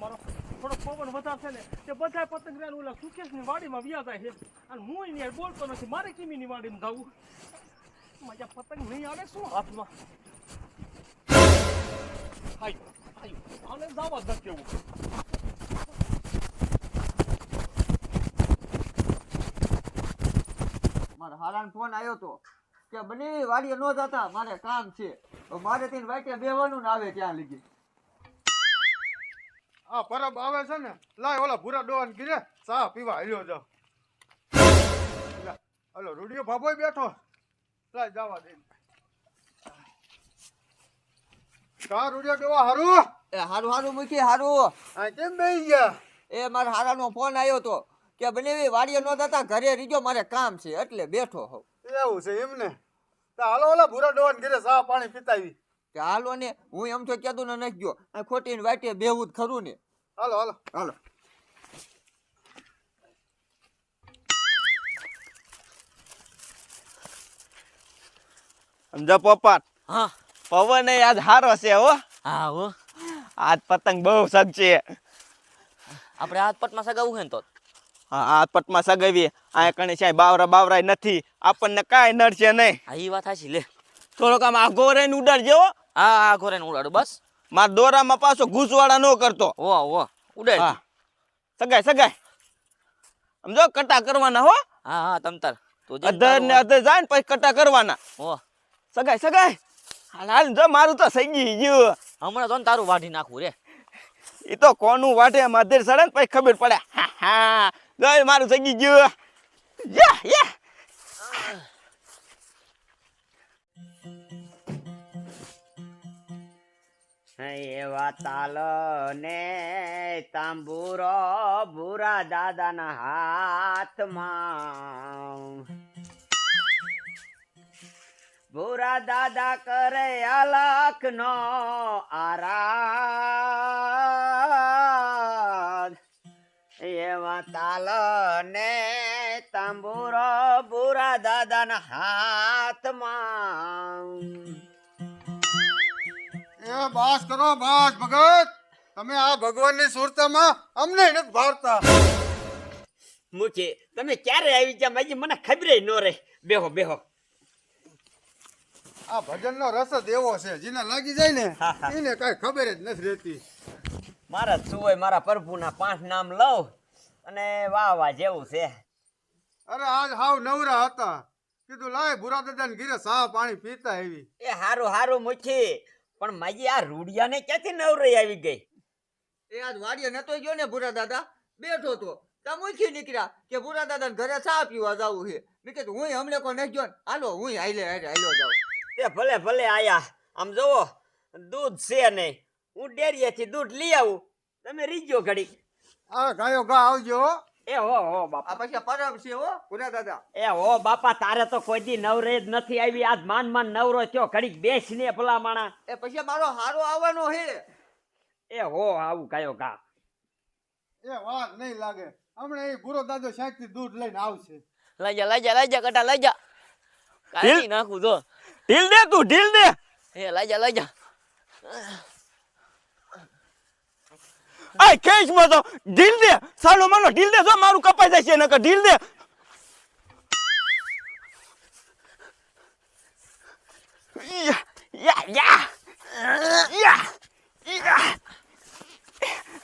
મારો થોડો પવન વધારે છે ને, તે બધા પતંગ રહ્યા ઓલા સુકેશની વાડીમાં વ્યા જાય છે. અને હું હારે બોલતો નથી, મારે કિમીની વાડીમાં જવું મજા પતંગ નહીં આવે શું હાથમાં? આયો આયો આને જવા જ નથી એવું મારા હારાનો ફોન આવ્યો તો કે બની વાડીએ ન જતા, મારે કામ છે. મારે ત્યાં વાટે બેવાનું ને આવે ત્યાં લગી. આ પરબ આવે છે ને લાય ઓલા ભૂરા ડોન કીધે ચા પીવા હાલ્યો જાવ લા, ઓલો રૂડિયો ભાભોય બેઠો. લાય જવા દે. ચા રૂડિયો ડોવા હારું? એ હારું હારું મૂકી હારું. હા કેમ બેહી ગયા? એ મારા હારાનો ફોન આવ્યો તો કે બને વાડીએ નો જતા ઘરે રીજો મારે કામ છે એટલે બેઠો હોઉં. એવું છે એમને? તો હાલો ઓલા ભૂરા ડોન કીધે ચા પાણી પીતાવી. કે હાલો ને હું એમ તો કહેતો ને નથી ગયો આ ખોટી ને વાટે બેવું જ ખરું ને. હાલો હાલો. હાલો. સમજો પોપટ હા. પવન એ આજ હારો છે હો. હા હો. આજ પતંગ બહુ સગશે. આપણે હાથ પટમાં સગાવું છે ને તો હા આ પટમાં સગાવીએ. આ કણે છે બાવરા બાવરાય નથી. આપણને કાંઈ નડશે નહીં. હા એ વાત હાચી લે. થોડોક આમ આગો રહીને ઉડાડ હો. હા હા ઘોરે ઉડાડું બસ. મારા દોરામાં પાછો ઘૂસવાળા ન કરતો. ઓ ઓ ઉડાડ સગાય સગાય સમજો કટા કરવાના હો. હા હા તમ તાર. તો જે અધર ને અધર જાય ને પછી કટા કરવાના. ઓ સગાય સગાય હાલ હાલ જો મારું તો સગી ગયું. હમણાં તો ને તારું વાઢી નાખું રે. એ તો કોનું વાઢે માધેર અધર સડે ને પછી ખબર પડે. હા હા. જો મારું સગી ગયું. યા યા એવા તાલ ને તાંબુરો ભૂરા દાદાના હાથમાં. ભૂરા દાદા કરે અલખ નો આરાધ. એવા તાલ ને તાંબુરો ભૂરા દાદાના હાથમાં. એ બાસ કરો બાસ ભગત. તમે આ ભગવાનની સુરતામાં અમને નથી ભાવતા. મુખી તમે ક્યારે આવી ગયા? માજી મને ખબર ન રહે. બેહો બેહો. આ ભજનનો રસ જ એવો છે જેને લાગી જાય ને એને કઈ ખબર જ નથી રહેતી. મારા સુવય મારા પ્રભુના પાંચ નામ લઉં અને વાહ વાહ જેવું છે. અરે આજ હાવ નવરા હતા. કીધું લાય ભૂરા દાદાને ઘીરે સા પાણી પીતા એવી એ હારું હારું મુખી પણ માજી આ રૂડિયાને ક્યાંથી નવરાઈ આવી ગઈ? એ આજ વાડીએ નતો ગયો ને ભૂરા દાદા. બેઠો તો. તમે ઓછી નીકળ્યા કે ભૂરા દાદા ઘરે ચા પીવા જવું છે. મેં કીધું હું હમણે કોઈ નહીં ગયો ને. હાલો હું હાલે હાલે હાલો જાઉં. તે ભલે ભલે આયા. આમ જોવો દૂધ છે નહીં. હું ડેરીએથી દૂધ લઈ આવું. તમે રીજો ઘડી હા ગાયો ગા આવજો. એ હો હો બાપા. પછી પરબ છે હો ભૂરા દાદા. એ હો બાપા તારે તો કોઈ દી નવરે જ નથી આવી. આજ માન માન નવરો થયો ઘડીક બેસીને ભલા માણા એ પછી મારો હારો આવવાનો હે. એ હો આવું કયો કા એ વાત નહીં લાગે. હમણાં એ ભૂરો દાદો શાંતિથી દૂધ લઈને આવશે. લઈ જા લઈ જા લઈ જા કટા લઈ જા. કાઢી નાખું તો ઢીલ દે તું ઢીલ દે. એ લઈ જા લઈ જા. આ કેશમાં તો ઢીલ દે. સાલો માનો ઢીલ દે જો મારું કપાઈ જાય છે નકર ઢીલ દે. યા યા યા યા.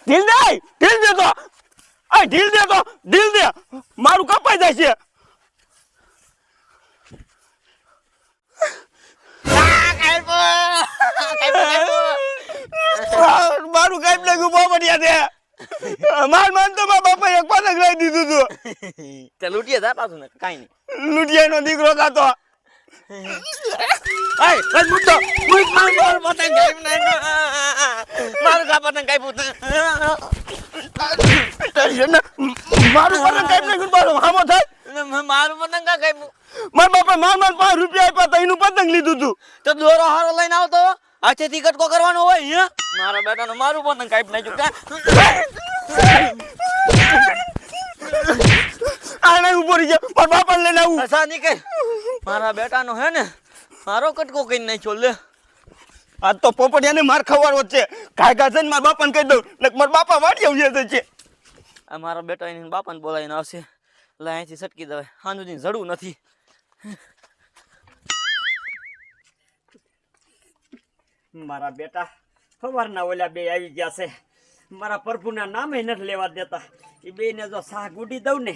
ઢીલ દે ઢીલ દે તો. આ ઢીલ દે તો ઢીલ દે. મારું કપાઈ જાય છે આ, મારું કઈ લાગ્યું પોપટિયા છે. માર માન તો મારા બાપા એક પતંગ લઈ દીધું તું. તે લૂંટીએ જા પાછું ને કઈ નહીં. લુટિયાનો દીકરો થતો. આય બસ મુદ્દો મુદ માર માર પતંગ કાઈ નાખ્યો મારું કા પતંગ પતંગ કાઈ મારો હામો થાય મારું પતંગ કા કાપ્યું મારા બાપા માર માર પાંચ રૂપિયા આપ્યા તો એનું પતંગ લીધું તું. તો દોરો હારો લઈને આવતો. હાથેથી કટકો કરવાનો હોય અહીંયા? મારા બેટાનો મારું પણ કાપી નાખ્યું કા આને ઊભો રહી જા મારા બાપાને લઈને આવું. અસા નીકળ. મારા બેટાનો હે ને મારો કટકો કઈ નાખ્યો લે. આજ તો પોપડિયાને માર ખવાડવો છે. કાય ઘા જઈને મારા બાપાને કહી દઉં. ને મારા બાપા વાડી આવીએ છે. આ મારા બેટા એને બાપાને બોલાવીને આવશે. એટલે અહીંથી સટકી દેવાય. હાંજુની જડું નથી. મારા બેટા, સવારના ઓલા બે આવી ગયા છે. મારા પ્રભુના નામે નથી લેવા દેતા. એ બેને જો શાહ ગુડી દઉં ને,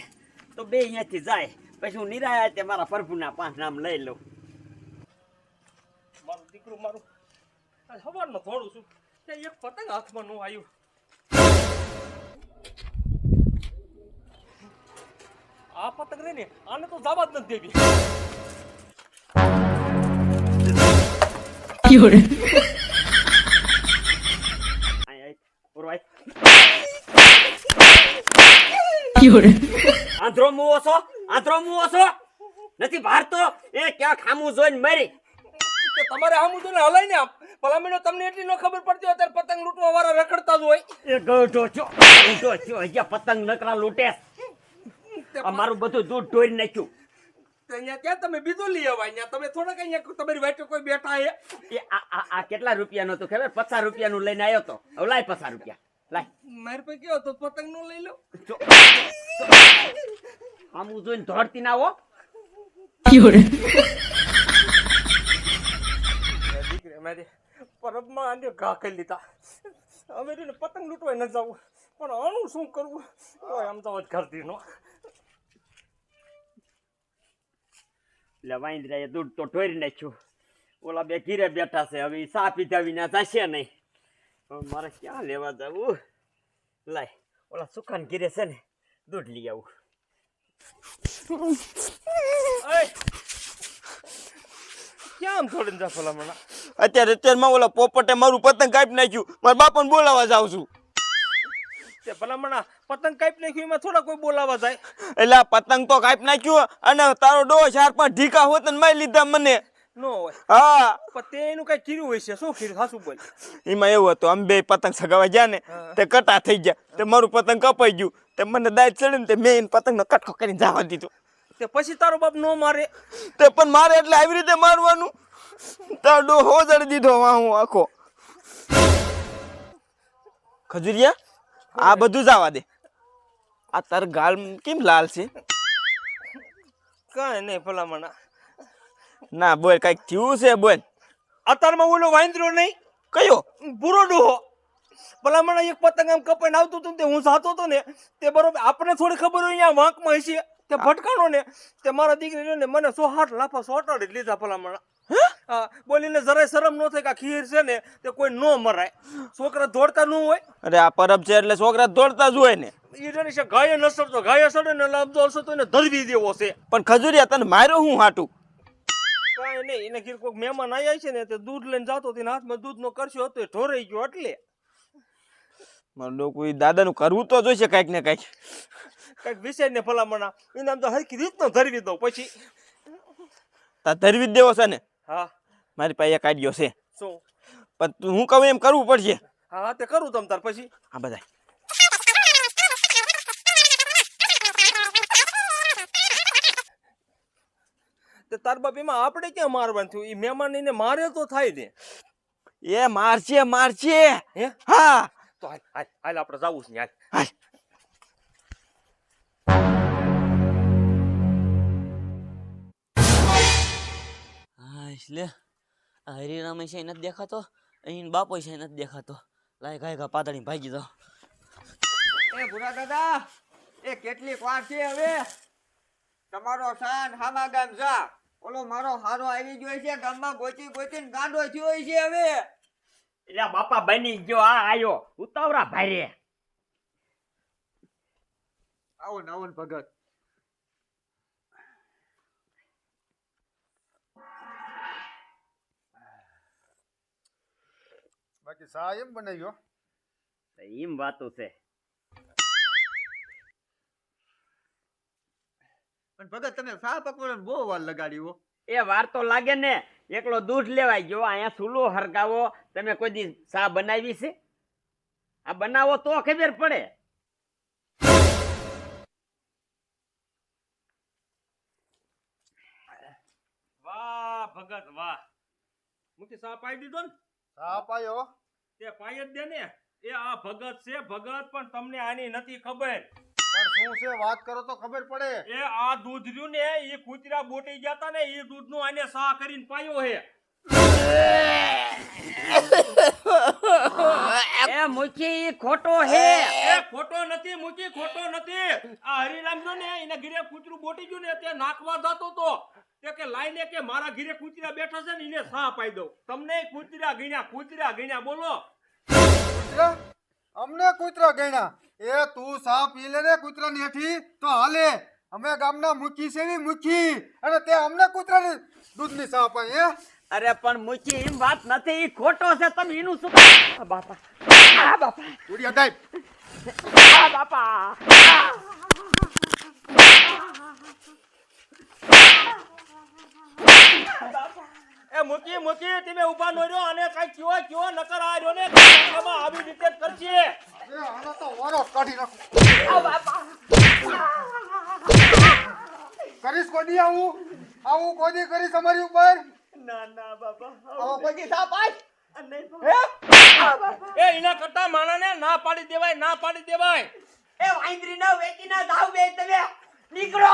તો બે અહીંયાથી જાય. પછી હું નિરાયા તે મારા પ્રભુના પાંચ નામ લઈ લઉં. મારું દીકરું મારું સવારમાં થોડું છું. ત્યાં એક પતંગ હાથમાં નું આવ્યું. આ પતંગ રે ને આને તો જવા જ નથી દેવી. અહીં આય, પૂરવાય. આંધળો મુવો છો? આંધળો મુવો છો? નથી ભારતો એ ક્યાં ખામું જોઈને મરી? કે તમારે આમ તો ને હલાય ને ભલામણો તમને એટલી ન ખબર પડતી હોય ત્યારે પતંગ લૂંટવા વાળા રખડતા જ હોય. એ ગઢો છો. ગઢો છો. અહીંયા પતંગ નકરા લૂંટે આ મારું બધું દૂધ ઢોરી નાખ્યું. તો અહીંયા ક્યાં તમે બીજું લઈ આવા? અહીંયા તમે થોડાક અહીંયા તમારી વાટે કોઈ બેઠા હે. એ આ આ કેટલા રૂપિયાનો તો ખબર? પચાસ રૂપિયાનું લઈને આવ્યો તો. હવે લાય પચાસ રૂપિયા. લાય. મારી પાસે કેવો તો પતંગ લઈ લો. આમું જોઈને ધોડતી ના હો. દીકરી મારી પરબમાં આને ઘા કરી લીધા. એને પતંગ લૂંટવા ન જવું. પણ આનું શું કરવું? તોય આમ તો એટલે વાંદરાએ દૂધ તો ઢોરી નાખ્યું. ઓલા બે ઘીરે બેઠા છે હવે ચા પીધા વિના જશે નહીં. મારે ક્યાં લેવા જવું? લાય ઓલા સુખાન ઘીરે છે ને દૂધ લઈ આવું. આમ થોડીને જા ભલામણા અત્યારે અત્યારમાં ઓલા પોપટે મારું પતંગ કાપી નાખ્યું મારા બાપાને બોલાવવા જાઉં છું. તે ભલામણા પતંગ કાપી નાખ્યું એમાં થોડા કોઈ બોલાવા જાય. એટલે આ પતંગ તો કાપી નાખ્યું અને તારો ડો ચાર પાંચ ઢીકા હોત ને મારી લીધા મને. નો હોય. હા. પણ તે એનું કઈ કીધું હોય છે શું કીધું? હાસું બોલ. એમાં એવું હતું અમે બે પતંગ સગાવા ગયા ને તે કટા થઈ ગયા. તે મારું પતંગ કપાઈ ગયું. તે મને દાય ચડે ને તે મેં એને પતંગનો કટકો કરીને જવા દીધો. તે પછી તારો બાપ નો મારે. તે પણ મારે એટલે આવી રીતે મારવાનું. તારો ડો હોજડી દીધો હું આખો. ખજુરિયા આ બધું જવા દે. આ તાર ગાલ કેમ લાલ છે? કાંઈ નહીં ભલામણા. ના બોલ કંઈક થયું છે બોલ. અત્યારમાં ઓલો વાંદરો નહીં? કયો? પૂરો ડોહો. ભલામણા એક પતંગ આમ કપાઈને આવતું હતું ને તે હું જાતો હતો ને તે બરોબર આપણે થોડી ખબર હોય અહીંયા વાંકમાં હશે. તે ભટકાણો ને તે મારા દીકરીને મને સો હાથ લાફા સોટાડી લીધા ભલામણા. બોલીને જરાય શરમ ન થાય કે ખીર છે ને તે કોઈ ન મરાય. છોકરા દોડતા ન હોય. અરે આ પરબ છે એટલે છોકરા દોડતા જ હોય ને. જાણી છે ગાય ન સડતો ગાય સડે ને લાભ અલસો તો એને ધરવી દેવો છે. પણ ખજુરિયા તને માર્યો હું હાટું? કાંઈ નહીં એને ખીર કોઈક મહેમાન આવ્યા છે ને તે દૂધ લઈને જાતો તેના હાથમાં દૂધનો કરશો હતો ઢોરાઈ ગયો એટલે. મારું લોકો દાદાનું કરવું તો જોઈશે કાંઈક ને કાંઈક. કંઈક વિષય ને ભલામણા. એને આમ તો હરકી રીતનો ધરવી દઉં પછી. તા ધરવી જ દેવો છે ને. હા. મારી પાસે એક આઈડિયો છે. શું? પણ હું કહું એમ કરવું પડશે. હા હા તે કરું તમ તાર પછી. હા બધા તે તાર બાપ એમાં આપણે ક્યાં મારવાનું થયું? એ મહેમાન એને મારે તો થાય ને. એ મારશે મારશે. હે? હા. તો હાલ હાલ હાલ આપણે જવું છે હાલ હાલ. હા એટલે હરિરામે છે નથી દેખાતો અહીં બાપો છે નથી દેખાતો. લાય ગાય ગા પાતળી ભાગી જાઓ એ ભૂરા દાદા એ કેટલીક વાર છે હવે. તમારો સાન હામા ગામ જા. ઓલો મારો હારો આવી ગયો છે ગામમાં ગોચી ગોચીને ગાંડો થયો છે હવે. એટલે બાપા બની ગયો આ આયો. ઉતાવરા આવો ને આવો નવન ભગત. બાકી સા એમ બનાવ્યો? એમ વાતો છે. પણ ભગત તમે સા પકડવાનું બહુ વાર લગાડ્યો એ વાર તો લાગે ને એકલો દૂધ લેવાય ગયો અહીંયા સુલો હરગાવો તમે કોઈ દી સા બનાવી છે? આ બનાવો તો ખબર પડે. વાહ ભગત વાહ. મુકે સા પાઈ દીધો ને? સા પાયો તે પાય જ દે ને. એ આ ભગત છે ભગત પણ તમને આની નથી ખબર. પણ શું છે વાત કરો તો ખબર પડે. એ આ દૂધ રહ્યું ને એ કૂતરા બોટી જતા ને એ દૂધનું આને સા કરીને પાયો હે. એ મુખી ખોટો હે. એ ખોટો નથી મૂકી ખોટો નથી. આ હરિરામ જો ને એને ઘરે કૂતરું બોટી ગયું ને તે નાખવા જતો તો. તે કે લાઈને કે મારા ઘરે કૂતરા બેઠા છે ને એને સા પાઈ દઉં. તમને કૂતરા ગણ્યા કૂતરા ગણ્યા બોલો. કૂતરા? અમને કૂતરા ગણ્યા? એ તું સા પી લે ને કૂતરાની હેઠી તો હાલે. અમે ગામના મુખી છે ની મુખી. અને તે અમને કૂતરાની દૂધની સા પાઈ હે? અરે પણ મુચી એમ વાત નથી. ઈ ખોટો છે. તમે એનું શું આ બાપા. આ બાપા. ઉડિયા ટાઈપ આ બાપા. એ મૂકી મૂકી. તમે ઊભા નો રહ્યો. અને કઈ કયો કયો નકર આ રહ્યો ને. ગામડામાં આવી રીતે કરશે એ આનો તો વારો કાઢી નાખું. કરીશ કોઈ આવું? આવું કોઈ કરીશ અમારી ઉપર? ના ના બાપા આવો કોઈ દી સા પાય એ એના કરતા માણાને ના પાડી દેવાય ના પાડી દેવાય. એ વાંદરી ના વેચી ના ધાવ બે તમે નીકળો.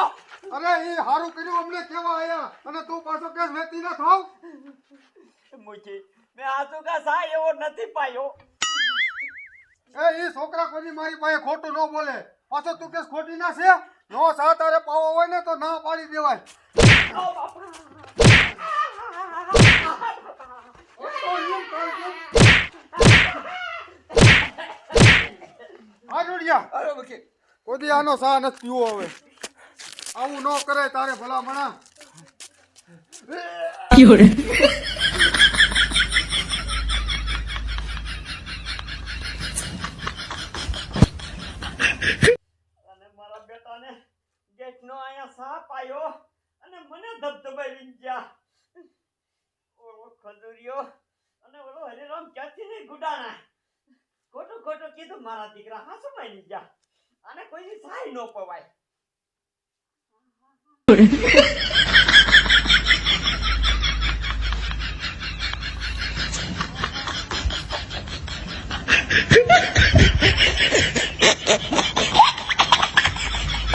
અરે એ હારું કર્યું અમને કેવા આયા? અને તું પાછો કેસ વેતી ના થાવ? મુખી મેં આસુ કા સા એવો નથી પાયો. એ ઈ છોકરા કોઈ મારી પાસે ખોટું ન બોલે. પાછો તું કેસ ખોટી ના છે? નો સા તારે પાવો હોય ને તો ના પાડી દેવાય. આ જોડિયા કોઈ દી આનો સા નથી પીવો હવે. આવું ન કરે તારે ભલા મણા અને મારા બેટાને ગેટ નો અહીંયા સાપ આવ્યો અને મને ધબધબાવી ગયા ઓલો ખજૂરિયો અને ઓલો હરિરામ ક્યાંથી નહીં ગુડાણા ખોટું ખોટું કીધું મારા દીકરા માની ગયા આને કોઈ સાય ન પવાય.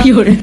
有人，